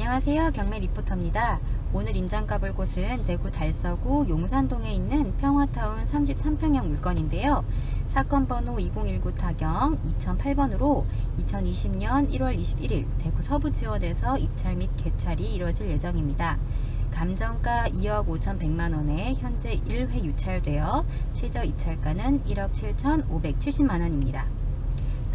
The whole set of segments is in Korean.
안녕하세요. 경매 리포터입니다. 오늘 임장 가 볼 곳은 대구 달서구 용산동에 있는 평화타운 33평형 물건인데요. 사건 번호 2019 타경 2008번으로 2020년 1월 21일 대구 서부지원에서 입찰 및 개찰이 이루어질 예정입니다. 감정가 2억 5,100만 원에 현재 1회 유찰되어 최저 입찰가는 1억 7,570만 원입니다.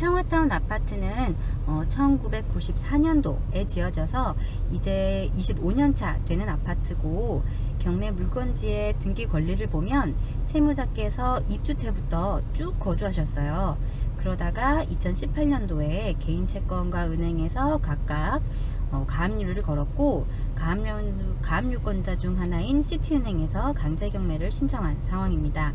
평화타운 아파트는 어, 1994년도에 지어져서 이제 25년차 되는 아파트고 경매 물건지의 등기 권리를 보면 채무자께서 입주 때부터 쭉 거주하셨어요. 그러다가 2018년도에 개인 채권과 은행에서 각각 어, 가압류를 걸었고 가압류, 가압류권자 중 하나인 시티은행에서 강제 경매를 신청한 상황입니다.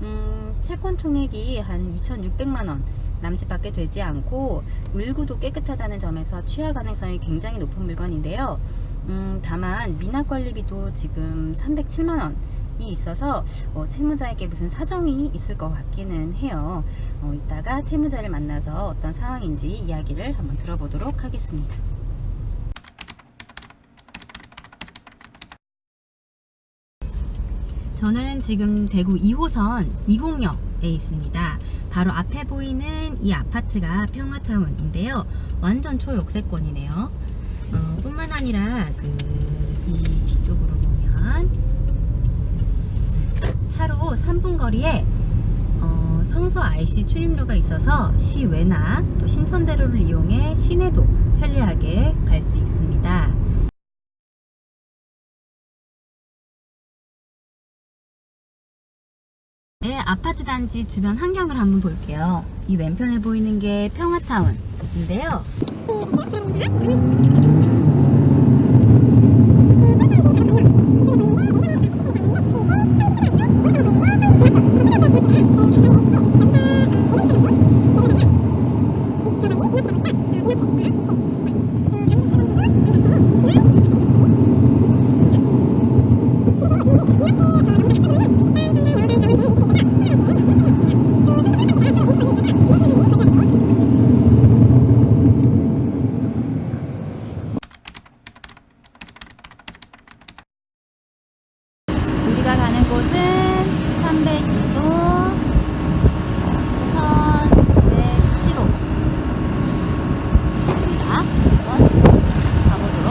음, 채권 총액이 한 2,600만 원 남짓밖에 되지 않고 을구도 깨끗하다는 점에서 취하 가능성이 굉장히 높은 물건인데요. 음, 다만 미납 관리비도 지금 307만 원이 있어서 어, 채무자에게 무슨 사정이 있을 것 같기는 해요. 어, 이따가 채무자를 만나서 어떤 상황인지 이야기를 한번 들어보도록 하겠습니다. 저는 지금 대구 2호선 20역에 있습니다. 바로 앞에 보이는 이 아파트가 평화타운인데요. 완전 초역세권이네요. 어, 뿐만 아니라 그 이 뒤쪽으로 보면 차로 3분 거리에 어, 성서 IC 출입로가 있어서 시외나 또 신천대로를 이용해 시내도 편리하게 아파트 단지 주변 환경을 한번 볼게요. 이 왼편에 보이는 게 평화타운인데요. 우리가 가는 곳은 302도 1107호입니다. 한번 가보도록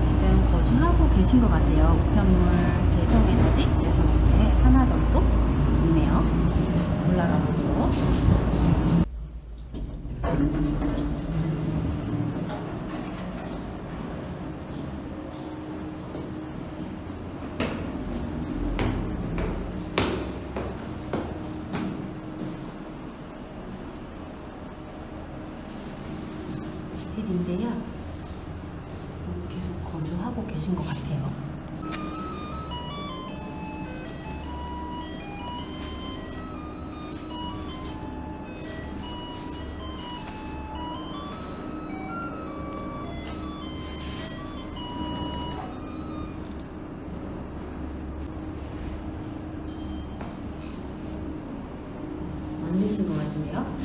지금 거주하고 계신 것 같아요. 우편물 그래서 이렇게 하나 정도 있네요. 올라가 보도록. 집인데요. 계속 거주하고 계신 것 같아요. 계신 것 같은데요?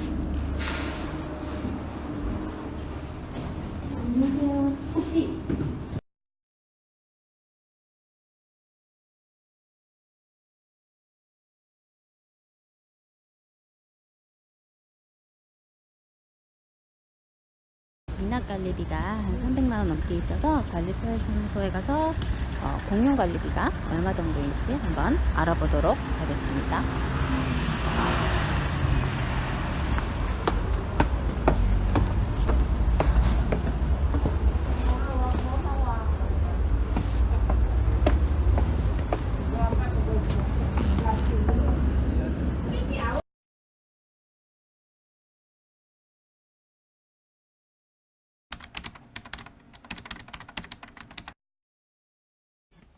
관리비가 한 300만 원 넘게 있어서 관리사무소에 가서 어, 공용 관리비가 얼마 정도인지 한번 알아보도록 하겠습니다.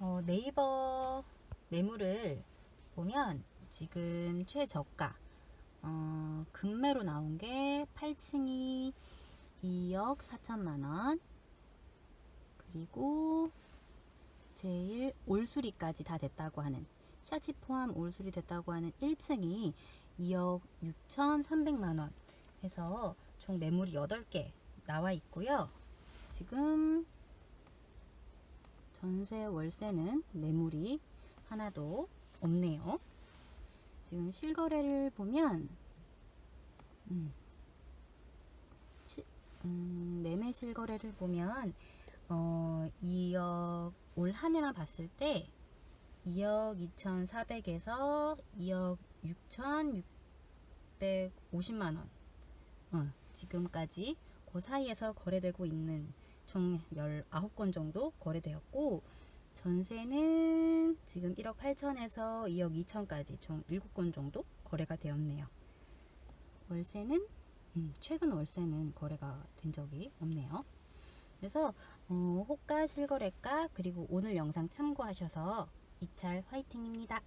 어, 네이버 매물을 보면 지금 최저가 어, 금매로 나온 게 8층이 2억 4천만 원 그리고 제일 올수리까지 다 됐다고 하는 샤시 포함 올 수리 됐다고 하는 1층이 2억 6,300만 원 해서 총 매물이 8개 나와 있고요. 지금 전세 월세는 매물이 하나도 없네요. 지금 실거래를 보면 음, 시- 음, 매매 실거래를 보면 어, 2억 올 한 해만 봤을 때 2억 2,400에서 2억 6,650만 원 어, 지금까지 그 사이에서 거래되고 있는 총 19건 정도 거래되었고 전세는 지금 1억 8천에서 2억 2천까지 총 7건 정도 거래가 되었네요. 월세는 음, 최근 월세는 거래가 된 적이 없네요. 그래서 어, 호가 실거래가 그리고 오늘 영상 참고하셔서 입찰 화이팅입니다.